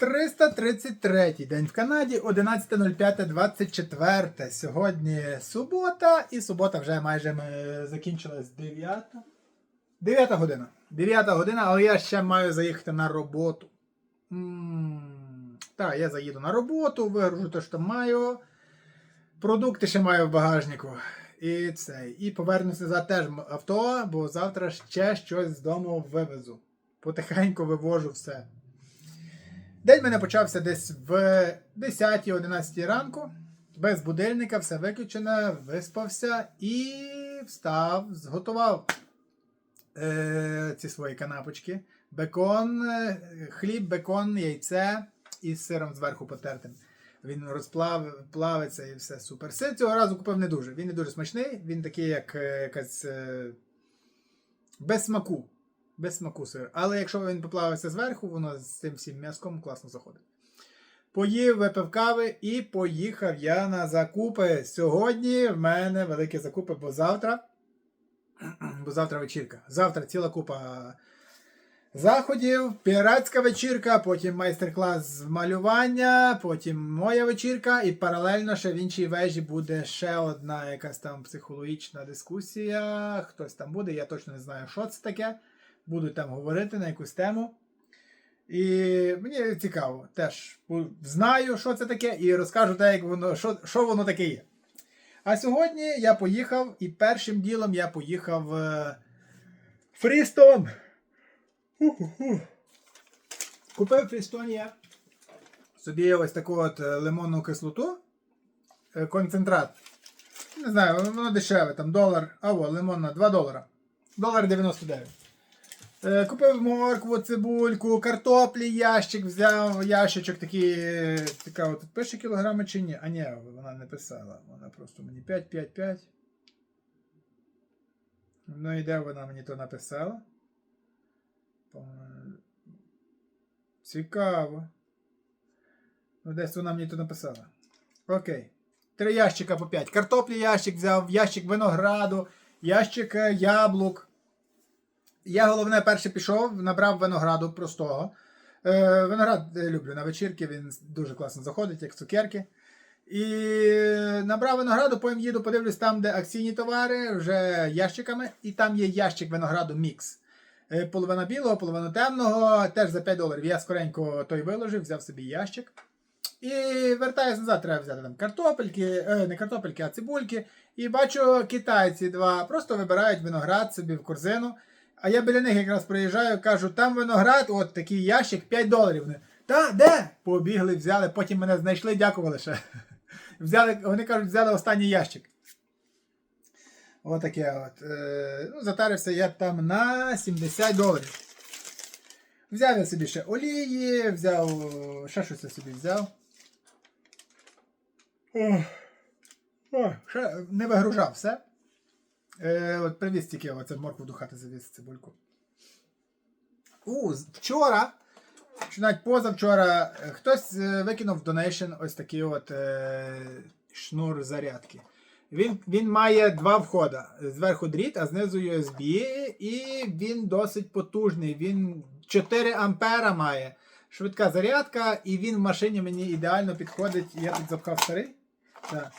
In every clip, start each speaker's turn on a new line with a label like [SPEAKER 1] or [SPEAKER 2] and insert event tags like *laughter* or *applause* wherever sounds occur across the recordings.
[SPEAKER 1] 333 день в Канаді, 11.05.24. Сьогодні субота, і субота вже майже закінчилась 9. 9 година. 9 година, але я ще маю заїхати на роботу. Так, я заїду на роботу, вигружу те, що маю. Продукти ще маю в багажнику. І це. І повернуся назад теж авто, бо завтра ще щось з дому вивезу. Потихеньку вивожу все. День в мене почався десь в 10-11 ранку. Без будильника, все виключено, виспався і встав, зготував е, ці свої канапочки. Бекон, е, хліб, бекон, яйце із сиром зверху потертим. Він розплав, плавиться і все супер. Сир цього разу купив не дуже. Він не дуже смачний, він такий, як е, якась е, без смаку. Без смаку сир. Але якщо він поплавився зверху, воно з цим всім м'язком класно заходить. Поїв, випив кави і поїхав я на закупи. Сьогодні в мене великі закупи, бо завтра. *clears throat* Бо завтра вечірка. Завтра ціла купа заходів, піратська вечірка, потім майстер-клас з малювання, потім моя вечірка, і паралельно ще в іншій вежі буде ще одна якась там психологічна дискусія. Хтось там буде, я точно не знаю, що це таке. Будуть там говорити на якусь тему. І мені цікаво, теж знаю, що це таке, і розкажу те, як воно, що, що воно таке є. А сьогодні я поїхав, і першим ділом я поїхав в Фрістон. Купив я собі ось таку от е, лимонну кислоту, е, концентрат. Не знаю, воно дешеве, там долар, або лимонна, 2 долара. Долар 99. Е, Купив моркву, цибульку, картоплі, ящик взяв, ящичок такий, цікаво, тут пише кілограми чи ні? А ні, вона не писала. Вона просто мені 5, 5, 5. Ну і де вона мені то написала? Цікаво. Ну, десь вона мені то написала. Окей. Три ящика по 5. Картоплі ящик взяв, ящик винограду, ящик е, яблук. Я головне перше пішов, набрав винограду простого. Е, виноград люблю на вечірки, він дуже класно заходить, як цукерки. І набрав винограду, потім їду, подивлюсь там, де акційні товари, вже ящиками, і там є ящик винограду мікс. Е, Половина білого, половина темного, теж за 5 доларів. Я скоренько той виложив, взяв собі ящик. І вертаюсь назад, треба взяти там картопельки, е, не картопельки, а цибульки. І бачу, китайці два просто вибирають виноград собі в корзину. А я біля них якраз приїжджаю, кажу, там виноград, от такий ящик, 5 доларів. Вони, Та, де? Побігли, взяли, потім мене знайшли, дякували ще. *laughs* Взяли, вони кажуть, взяли останній ящик. Отаке от. Е, ну, затарився я там на 70 доларів. Взяв я собі ще олії, взяв. Ще щось я собі взяв. Ох. Ох, ще не вигружав все. Е, от привіз тільки оце моркву до хати завіз цибульку. У, вчора, чи навіть позавчора, е, хтось е, викинув в донейшн ось такий от е, шнур зарядки. Він, він має два входи. Зверху дріт, а знизу USB, і він досить потужний. Він 4 ампера має. Швидка зарядка, і він в машині мені ідеально підходить. Я тут запхав старий. Так.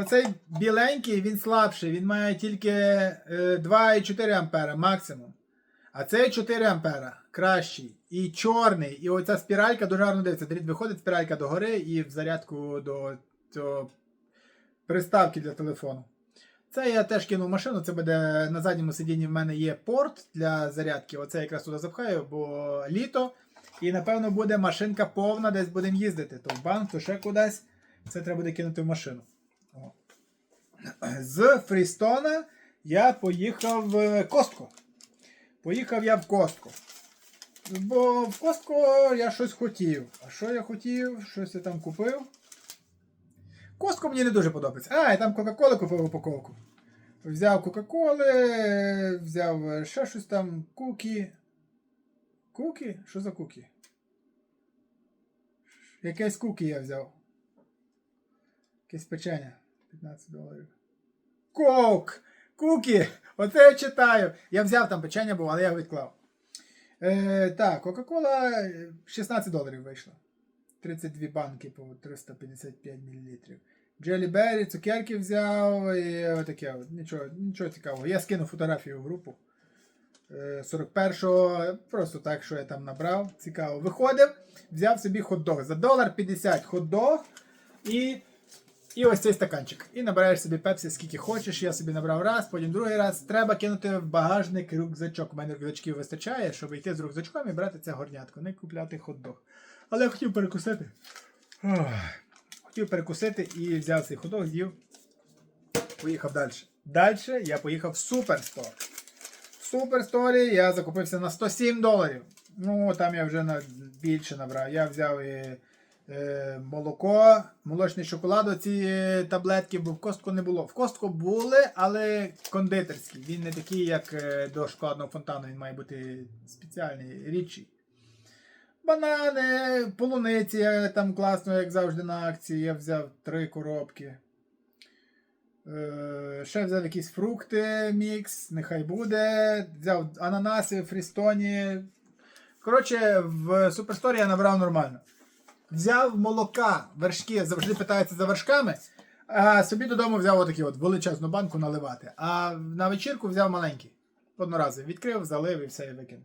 [SPEAKER 1] Оцей біленький, він слабший, він має тільки е, 2,4 ампера максимум. А цей 4 ампера кращий. І чорний. І оця спіралька дуже гарно дивиться. Дріт виходить, спіралька догори і в зарядку до цього приставки для телефону. Це я теж кинув машину. Це буде на задньому сидінні в мене є порт для зарядки. Оце якраз туди запхаю, бо літо. І напевно буде машинка повна, десь будемо їздити. То в банк, то ще кудись. Це треба буде кинути в машину. З Фрістона я поїхав в Костко. Поїхав я в Костко. Бо в Костко я щось хотів. А що я хотів? Щось я там купив. Костко мені не дуже подобається. А, я там Кока-Коли купив упаковку. Взяв Кока-Коли, взяв ще щось там, кукі. Кукі? Що за кукі? Якесь кукі я взяв. Якесь печення. 15 доларів. Кок! Кукі! Оце я читаю. Я взяв там печення було, але я відклав. Е, так, Кока-Кола е, 16 доларів вийшло. 32 банки по 355 мл. Джелі Беррі, цукерки взяв і отаке. от. Нічого, нічого цікавого. Я скину фотографію в групу. Е, 41-го, просто так, що я там набрав. Цікаво. Виходив, взяв собі хот-дог. За долар 50 хот-дог і, і ось цей стаканчик. І набираєш собі пепсі скільки хочеш. Я собі набрав раз, потім другий раз. Треба кинути в багажник рюкзачок. У мене рюкзачків вистачає, щоб йти з рюкзачком і брати це горнятко, не купляти хот-дог. Але я хотів перекусити. Хотів перекусити і взяв цей ходок, з'їв. Поїхав далі. Далі я поїхав в Суперстор. В Суперсторі я закупився на 107 доларів. Ну, там я вже на, більше набрав. Я взяв і, молоко, молочний шоколад, оці е, таблетки, бо в костку не було. В костку були, але кондитерські. Він не такий, як е, до шоколадного фонтану, він має бути спеціальний, рідший. Банани, полуниці, е, там класно, як завжди на акції. Я взяв три коробки. Е, ще взяв якісь фрукти, мікс, нехай буде. Взяв ананаси, фрістоні. Коротше, в Суперсторі я набрав нормально. Взяв молока, вершки, завжди питаються за вершками. А собі додому взяв отакі от величезну банку наливати. А на вечірку взяв маленький. Одноразовий. Відкрив, залив і все і викинув.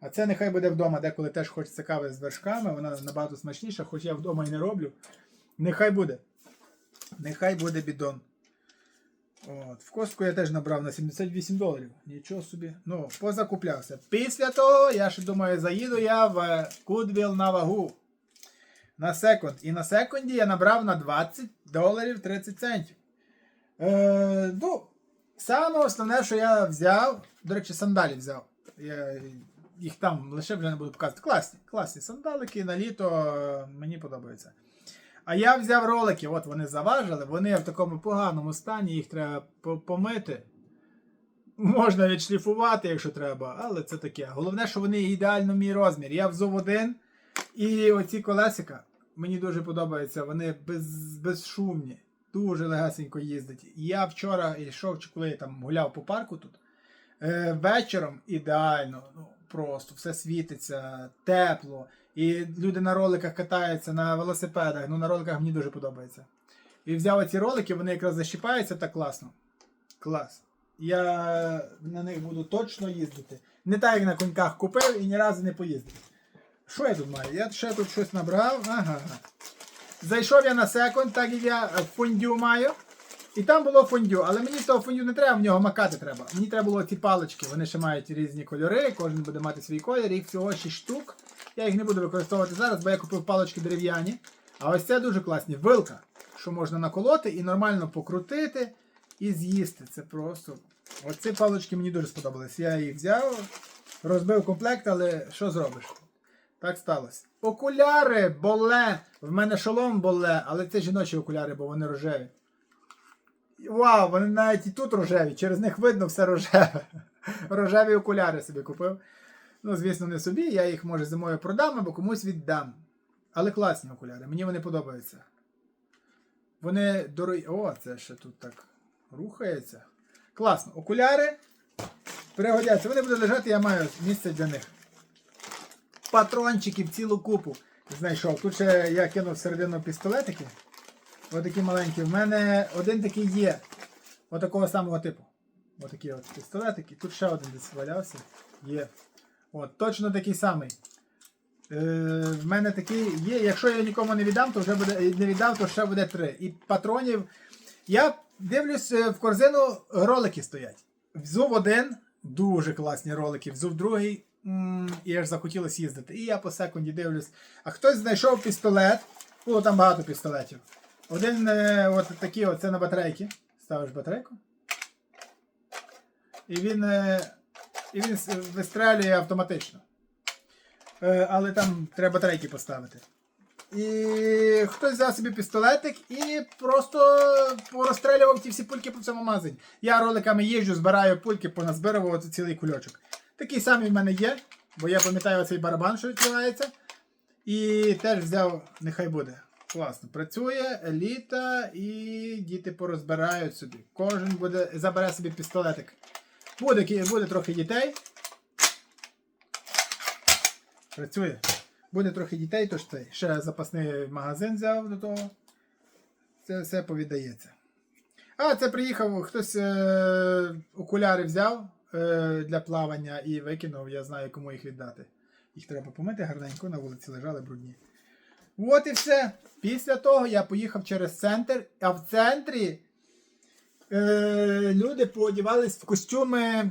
[SPEAKER 1] А це нехай буде вдома, деколи теж хочеться кави з вершками, вона набагато смачніша, хоч я вдома і не роблю. Нехай буде. Нехай буде бідон. От. В костку я теж набрав на 78 доларів. Нічого собі. Ну, позакуплявся. Після того, я ще думаю, заїду я в Goodwill на вагу. На секунд. І на секунді я набрав на 20 доларів 30 центів. Е, ну, саме основне, що я взяв, до речі, сандалі взяв. Я їх там лише вже не буду показувати. Класні, класні сандалики на літо е, мені подобаються. А я взяв ролики, от вони заважили, вони в такому поганому стані, їх треба помити. Можна відшліфувати, якщо треба, але це таке. Головне, що вони ідеально мій розмір. Я взув один, і оці колесика мені дуже подобаються, вони без, безшумні, дуже легесенько їздять. Я вчора йшов, чи коли я там гуляв по парку тут. Е, вечором ідеально, ну просто все світиться, тепло. І люди на роликах катаються на велосипедах. Ну на роликах мені дуже подобається. І взяв ці ролики, вони якраз защіпаються так класно. Клас. Я на них буду точно їздити. Не так, як на коньках купив і ні разу не поїздив. Що я тут маю? Я ще тут щось набрав. Ага. Зайшов я на секунд, так як я е, фондю маю. І там було фондю, але мені того фондю не треба, в нього макати треба. Мені треба було ці палички, вони ще мають різні кольори, кожен буде мати свій колір, їх всього 6 штук. Я їх не буду використовувати зараз, бо я купив палички дерев'яні. А ось це дуже класні. Вилка, що можна наколоти і нормально покрутити і з'їсти. Це просто. Оці палички мені дуже сподобались. Я їх взяв, розбив комплект, але що зробиш? Так сталося. Окуляри боле. В мене шолом боле, але це жіночі окуляри, бо вони рожеві. Вау, вони навіть і тут рожеві, через них видно все рожеве. *laughs* Рожеві окуляри собі купив. Ну, звісно, не собі, я їх може зимою продам або комусь віддам. Але класні окуляри, мені вони подобаються. Вони дорогі. О, це ще тут так рухається. Класно. Окуляри пригодяться. Вони будуть лежати, я маю місце для них. Патрончиків цілу купу знайшов. Тут ще я кинув всередину пістолетики. Отакі маленькі. В мене один такий є. Отакого самого типу. Отакі от пістолетики. Тут ще один десь валявся. Є. От, точно такий самий. Е, в мене такий є. Якщо я нікому не віддам, то вже буде не віддам, то ще буде три. І патронів. Я дивлюсь, е, в корзину ролики стоять. Взув один, дуже класні ролики, взув другий. І аж захотілося їздити. І я по секунді дивлюсь. А хтось знайшов пістолет. Було там багато пістолетів. Один е, от такий, це на батарейки. Ставиш батарейку. І він, е, і він вистрелює автоматично. Е, але там треба батарейки поставити. І хтось взяв собі пістолетик і просто порозстрелював ті всі пульки по всьому магазині. Я роликами їжджу, збираю пульки, поназбирував цілий кульочок. Такий самий в мене є, бо я пам'ятаю цей барабан, що відкривається. І теж взяв, нехай буде. Класно. Працює, еліта, і діти порозбирають собі. Кожен буде, забере собі пістолетик. Буде, буде трохи дітей. Працює. Буде трохи дітей, тож цей. Ще запасний магазин взяв до того. Це все повідається. А, це приїхав, хтось е, окуляри взяв е, для плавання і викинув. Я знаю, кому їх віддати. Їх треба помити гарненько, на вулиці лежали брудні. От і все. Після того я поїхав через центр, а в центрі е, люди поодівались в костюми,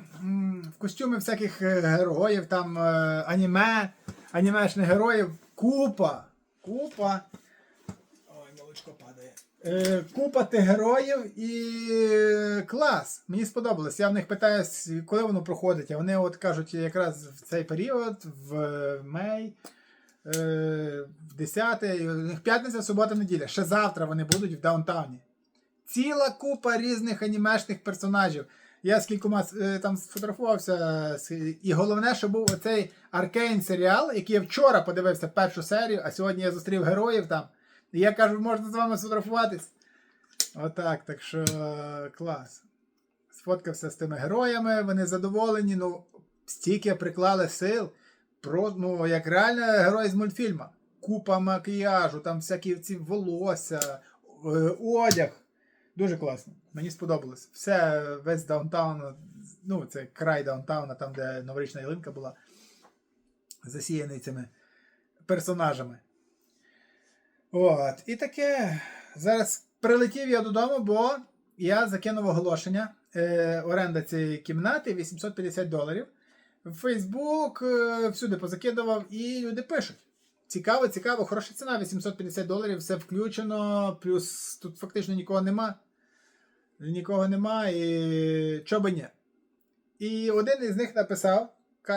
[SPEAKER 1] в костюми всяких е, героїв, там е, аніме, анімешних героїв. Купа. Купа. Ой, молочко падає. Е, купа тих героїв і е, клас. Мені сподобалось. Я в них питаю, коли воно проходить. А вони от кажуть, якраз в цей період, в май, е, в 10, у них п'ятниця, субота, неділя. Ще завтра вони будуть в даунтауні. Ціла купа різних анімешних персонажів. Я з кількома там сфотографувався. І головне, що був оцей Аркейн серіал, який я вчора подивився першу серію, а сьогодні я зустрів героїв там. Я кажу, можна з вами сфотографуватись. Отак, так що клас. Сфоткався з тими героями, вони задоволені, ну, стільки приклали сил. Про, ну, як реально герой з мультфільма. Купа макіяжу, там всякі ці волосся, е, одяг. Дуже класно. Мені сподобалось. Все, весь даунтаун, ну, це край даунтауна, там, де новорічна ялинка була, засіяний цими персонажами. От. І таке. Зараз прилетів я додому, бо я закинув оголошення. Е, оренда цієї кімнати 850 доларів. Фейсбук е, всюди позакидував, і люди пишуть. Цікаво, цікаво, хороша ціна, 850 доларів, все включено, плюс тут фактично нікого нема. Нікого нема, і чого би ні. І один із них написав: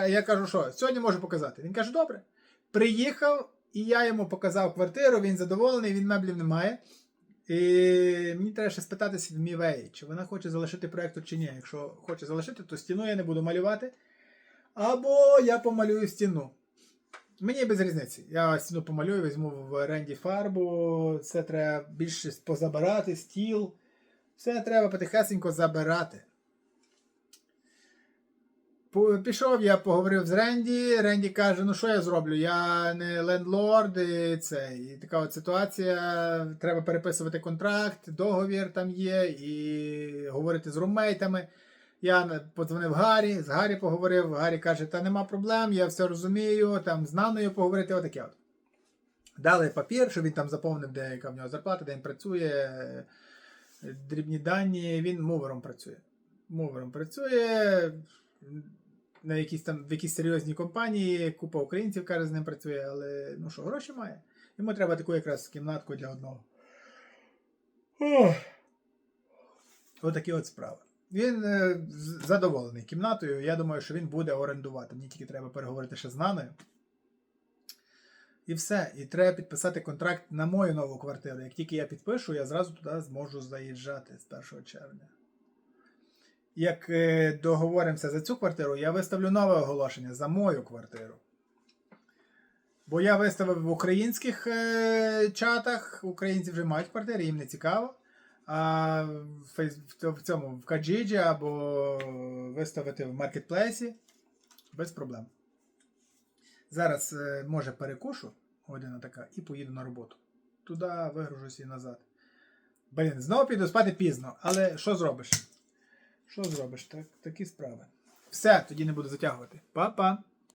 [SPEAKER 1] я кажу, що сьогодні можу показати. Він каже, добре. Приїхав, і я йому показав квартиру, він задоволений, він меблів не має. І мені треба ще спитатися в Мівеї, чи вона хоче залишити проєкт чи ні. Якщо хоче залишити, то стіну я не буду малювати. Або я помалюю стіну. Мені без різниці. Я стіну помалюю, візьму в оренді фарбу, це треба більше позабирати, стіл. Все треба потихесенько забирати. Пішов, я поговорив з Ренді. Ренді каже: ну що я зроблю? Я не лендлорд, і це. І така от ситуація. Треба переписувати контракт, договір там є, і говорити з румейтами. Я подзвонив Гаррі, з Гаррі поговорив. Гаррі каже, та нема проблем, я все розумію, там з Наною поговорити, отаке от. Дали папір, що він там заповнив, де яка в нього зарплата, де він працює, дрібні дані, він мувером працює. Мувером працює. На якісь там в якійсь серйозній компанії, купа українців, каже, з ним працює, але ну що, гроші має. Йому треба таку якраз кімнатку для одного. Ох. Отакі от справи. Він е, задоволений кімнатою. Я думаю, що він буде орендувати. Мені тільки треба переговорити ще з Наною. І все. І треба підписати контракт на мою нову квартиру. Як тільки я підпишу, я зразу туди зможу заїжджати з 1 червня. Як е, договоримося за цю квартиру, я виставлю нове оголошення за мою квартиру. Бо я виставив в українських е, чатах, українці вже мають квартири, їм не цікаво. А в, цьому в Каджіджі або виставити в маркетплейсі без проблем. Зараз, е, може, перекушу, година така, і поїду на роботу. Туди вигружусь і назад. Блін, знову піду спати пізно, але що зробиш? Що зробиш? Так, такі справи. Все, тоді не буду затягувати. Па-па!